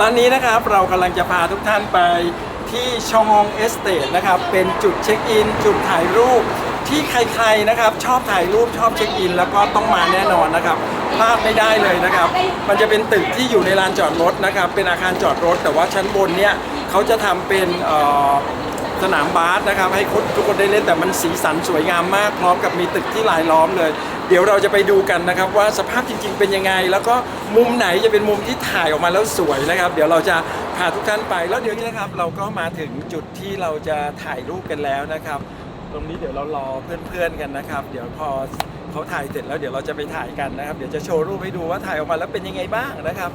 ตอนนี้นะครับเรากำลังจะพาทุกท่านไปที่ชององเอสเตทนะครับ เป็นจุดเช็คอิน จุดถ่ายรูป ที่ใครๆนะครับ ชอบถ่ายรูปชอบเช็คอิน แล้วก็ต้องมาแน่นอนนะครับพลาดไม่ได้เลยนะครับ มันจะเป็นตึกที่อยู่ในลานจอดรถนะครับ เป็นอาคารจอดรถ แต่ว่าชั้นบนเนี่ยเขาจะทำเป็นสนามบาสนะครับ ให้คทุกคนได้เล่นแต่มันสีสันสวยงามมาก พร้อมกับมีตึกที่ลายล้อมเลย เดี๋ยวเราจะไปดูกันนะครับ ว่าสภาพจริง ๆ เป็นยังไง แล้วก็ มุมไหนจะเป็นมุมที่ถ่ายออกมาแล้วสวยนะครับ เดี๋ยวเราจะพาทุกท่านไปแล้วเดี๋ยวนี้นะครับ เราก็มาถึงจุดที่เราจะถ่ายรูปกันแล้วนะครับ ตรงนี้เดี๋ยวเรารอเพื่อนๆกันนะครับ เดี๋ยวพอเขาถ่ายเสร็จแล้วเดี๋ยวเราจะไปถ่ายกันนะครับ เดี๋ยวจะโชว์รูปให้ดูว่าถ่ายออกมาแล้วเป็นยังไงบ้างนะครับ